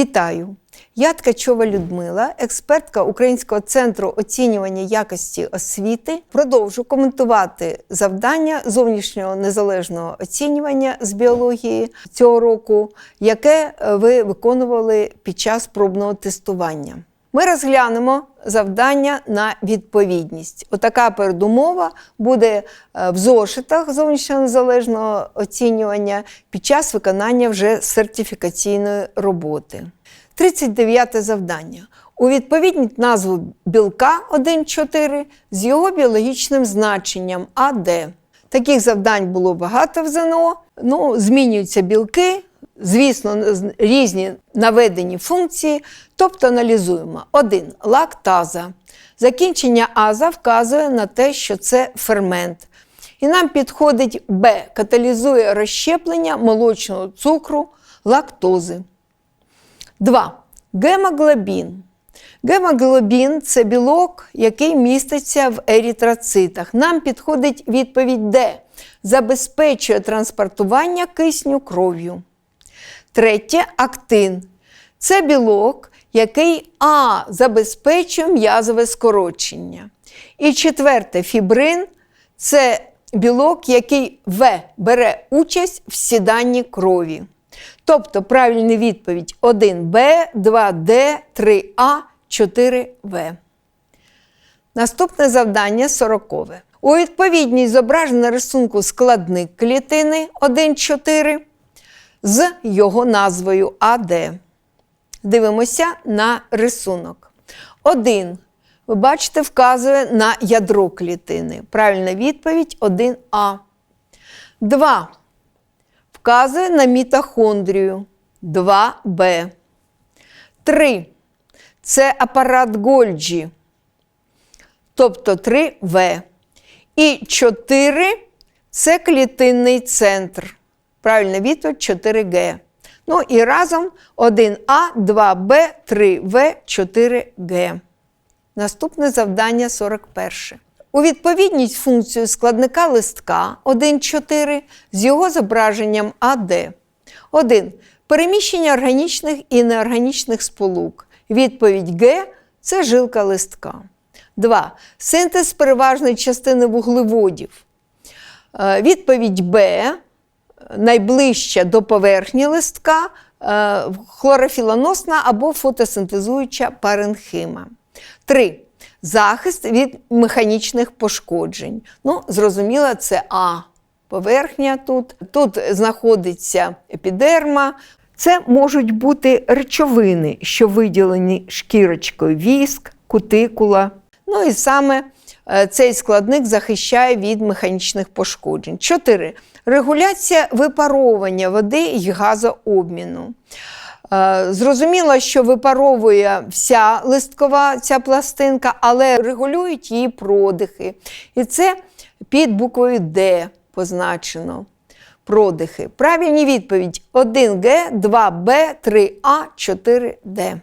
Вітаю! Я Ткачова Людмила, експертка Українського центру оцінювання якості освіти. Продовжу коментувати завдання зовнішнього незалежного оцінювання з біології цього року, яке е, ви виконували під час пробного тестування. Ми розглянемо завдання на відповідність. Отака передумова буде е, в зошитах зовнішнього незалежного оцінювання під час виконання вже сертифікаційної роботи. 39 завдання. У відповідність назву білка 1.4 з його біологічним значенням АД. Таких завдань було багато в ЗНО. Ну, змінюються білки, звісно, різні наведені функції, тобто аналізуємо. 1. Лактаза. Закінчення аза вказує на те, що це фермент. І нам підходить Б. Каталізує розщеплення молочного цукру, лактози. 2. Гемоглобін. Гемоглобін це білок, який міститься в ерітроцитах. Нам підходить відповідь Д. Забезпечує транспортування кисню кров'ю. Третє актин. Це білок, який А забезпечує м'язове скорочення. І четверте фібрин це білок, який В бере участь в сіданні крові. Тобто правильна відповідь 1Б, 2Д, 3А, 4В. Наступне завдання сорокове. У відповідність зображено рисунку складник клітини 1,4 з його назвою АД. Дивимося на рисунок. 1. Ви бачите, вказує на ядро клітини. Правильна відповідь 1А. 2. Вказує на мітохондрію 2Б. 3. Це апарат Гольджі, тобто 3В. І 4 це клітинний центр. Правильна відповідь 4Г. Ну і разом 1А, 2Б, 3В, 4Г. Наступне завдання 41. У відповідність функцію складника листка 1,4 з його зображенням АД. 1. Переміщення органічних і неорганічних сполук. Відповідь Г це жилка листка. 2. Синтез переважної частини вуглеводів. Е, Відповідь Б найближча до поверхні листка е, хлорофілоносна або фотосинтезуюча паренхима. 3. Захист від механічних пошкоджень. Ну, зрозуміло, це А. Поверхня тут. Тут знаходиться епідерма. Це можуть бути речовини, що виділені шкірочкою віск, кутикула. Ну і саме цей складник захищає від механічних пошкоджень. 4. Регуляція випаровування води і газообміну. Е, Зрозуміло, що випаровує вся листкова ця пластинка, але регулюють її продихи. І це під буквою Д позначено. Продихи. Правильні відповідь 1Г, 2Б, 3А, 4Д.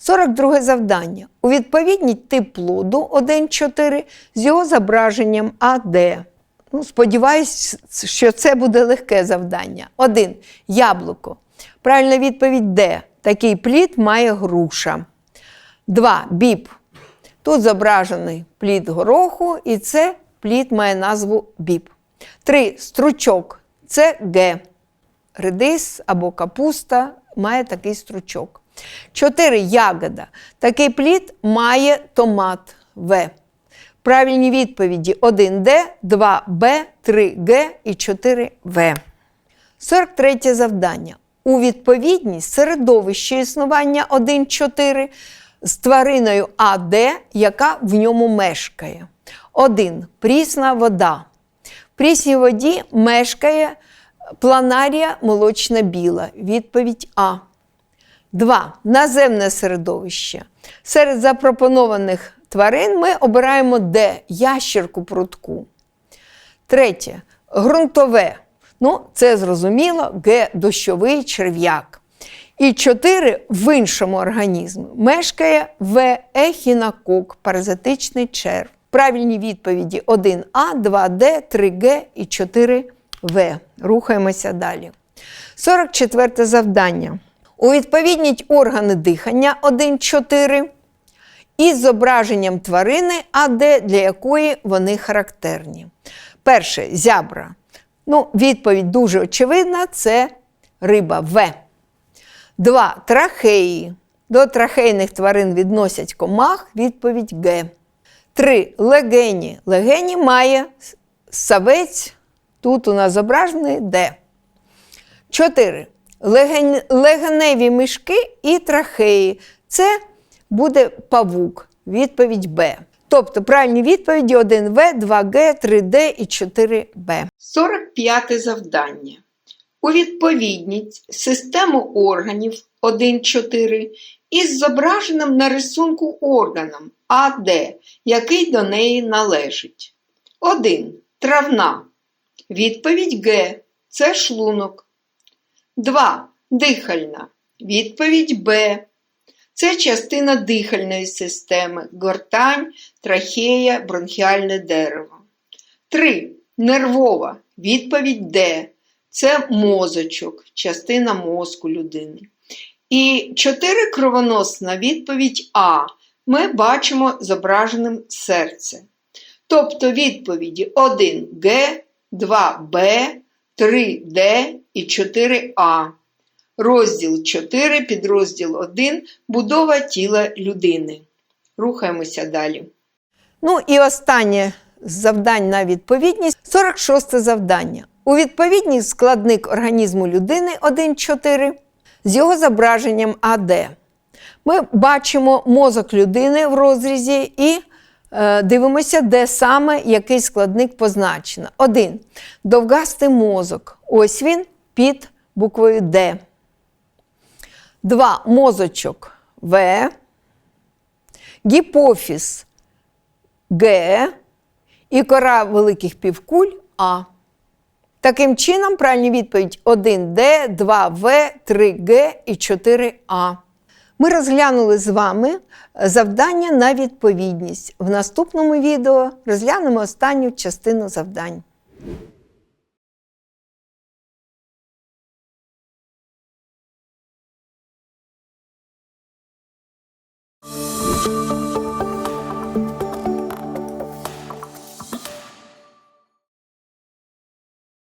42 завдання. У відповідність тип плоду 1,4 з його зображенням АД. Ну, сподіваюсь, що це буде легке завдання. 1. Яблуко. Правильна відповідь Д. Такий плід має груша. 2. Біб. Тут зображений плід гороху, і це плід має назву біб. 3. Стручок. Це Г. Редис або капуста має такий стручок. 4. Ягода. Такий плід має томат В. Правильні відповіді 1Д, 2Б, 3Г і 4В. 43 завдання. У відповідність середовище існування 1,4 з твариною АД, яка в ньому мешкає. 1. Прісна вода. В прісній воді мешкає планарія молочна біла. Відповідь А. 2. Наземне середовище. Серед запропонованих тварин ми обираємо Д. Ящерку прутку. Третє. Ґрунтове. Ну, це зрозуміло, Г. Дощовий черв'як. І чотири в іншому організмі мешкає В. Ехінокок, паразитичний черв. Правильні відповіді 1А, 2Д, 3Г і 4В. Рухаємося далі. 44 завдання. У відповідність органи дихання 1-4 із зображенням тварини АД, для якої вони характерні. Перше зябра. Ну, відповідь дуже очевидна: це риба В. Два трахеї. До трахейних тварин відносять комах, відповідь Г. Три легені. Легені має савець, тут у нас зображений Д. Чотири. Леген... Легеневі мішки і трахеї. Це буде павук. Відповідь Б. Тобто правильні відповіді 1В, 2Г, 3Д і 4Б. 45 завдання. У відповідність систему органів 1-4 із зображеним на рисунку органом АД, який до неї належить. 1. Травна. Відповідь Г. Це шлунок. 2. Дихальна. Відповідь Б. Це частина дихальної системи, гортань, трахея, бронхіальне дерево. 3. Нервова. Відповідь Д. Це мозочок, частина мозку людини. І 4. Кровоносна відповідь А. Ми бачимо зображеним серце. Тобто відповіді 1Г, 2Б, 3Д і 4А. Розділ 4, підрозділ 1 будова тіла людини. Рухаємося далі. Ну і останнє з завдань на відповідність 46 завдання. У відповідність складник організму людини 1-4 з його зображенням АД. Ми бачимо мозок людини в розрізі і е, дивимося, де саме який складник позначено. Один. Довгастий мозок. Ось він під буквою Д. Два. Мозочок В. Гіпофіз Г. І кора великих півкуль А. Таким чином, правильні відповідь 1Д, 2В, 3Г і 4А. Ми розглянули з вами завдання на відповідність. В наступному відео розглянемо останню частину завдань.